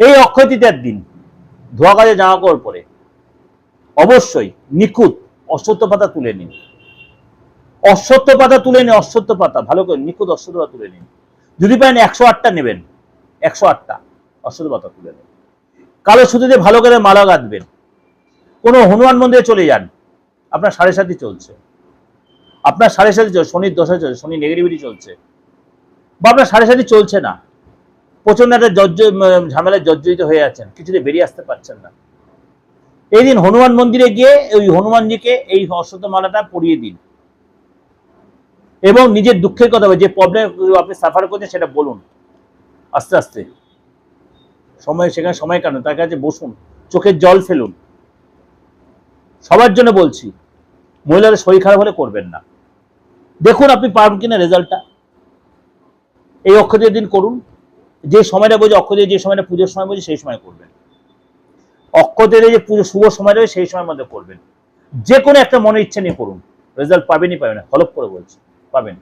এই অক্ষয় তৃতীয়ার দিন। ধোয়া কাজে জামা কাপড় পরে। অবশ্যই নিখুঁত অশ্বত্থ পাতা তুলে নিন। অশ্বত্থ পাতা তুলে নিন, অশ্বত্থ পাতা। ভালো করে নিখুঁত অশ্বত্থ পাতা তুলে নিন। যদি পারেন একশো আটটা নেবেন। একশো আটটা অশ্বত্থ পাতা তুলে নেন। কালো সুতো দিয়ে ভালো করে মালা গাঁথবেন। কোনো হনুমান মন্দিরে চলে যান। আপনার সাড়ে সাথে চলছে। আপনার সাড়ে সাথে চলছে, শনির দশা চলছে শনি নেগেটিভিটি চলছে। বা আপনার সাড়ে সাথে চলছে না। প্রচণ্ড একটা জর্জ ঝামেলায় জর্জরিত হয়ে আছেন। কিছুতে বেরিয়ে আসতে পারছেন না। এই দিন হনুমান মন্দিরে গিয়ে ওই হনুমানজিকে এই অশ্বত্থ মালাটা পরিয়ে দিন। এবং নিজের দুঃখের কথা যে প্রবলেম আপনি সাফার করছেন সেটা বলুন। আস্তে আস্তে। সময় সেখানে সময় কেন তার কাছে বসুন, চোখের জল ফেলুন। সবার জন্য বলছি, মহিলাদের শরীর খারাপ হলে করবেন না। দেখুন আপনি পারবেন কিনা রেজাল্টটা। এই অক্ষরের দিন করুন। যে সময়টা বোঝে অক্ষদের যে সময়টা পুজোর সময় বোঝে, সেই সময় করবেন। অক্ষদের যে পুজো শুভ সময় রয়েছে, সেই সময়ের মধ্যে করবেন। যে কোনো একটা মনের ইচ্ছা নিয়ে করুন। রেজাল্ট পাবেনই পাবেন হলপ করে বলছে, পাবেন।